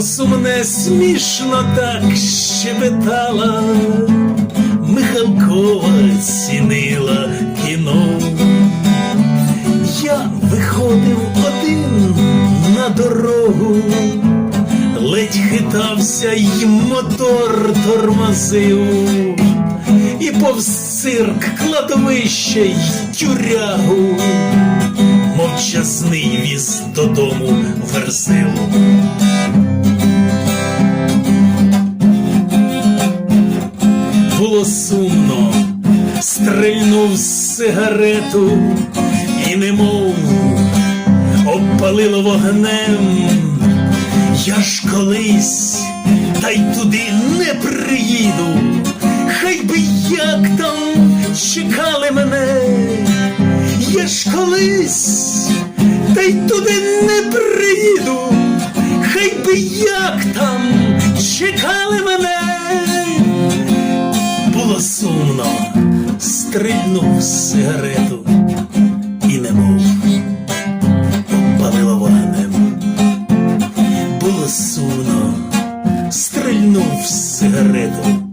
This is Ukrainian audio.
Сумне смішно так щебетала, Михалкова цінила кіно. Я виходив один на дорогу, ледь хитався й мотор тормозив, і повз цирк, кладовище й тюрягу, мовчазний віз додому верзилу. Було сумно, стрельнув сигарету і немов обпалило вогнем. Я ж колись та й туди не приїду, хай би як там чекали мене, я ж колись та й туди не приїду, хай би як там стрільнув сигарету і немов обпалило вогнем. Було сумно, стрільнув сигарету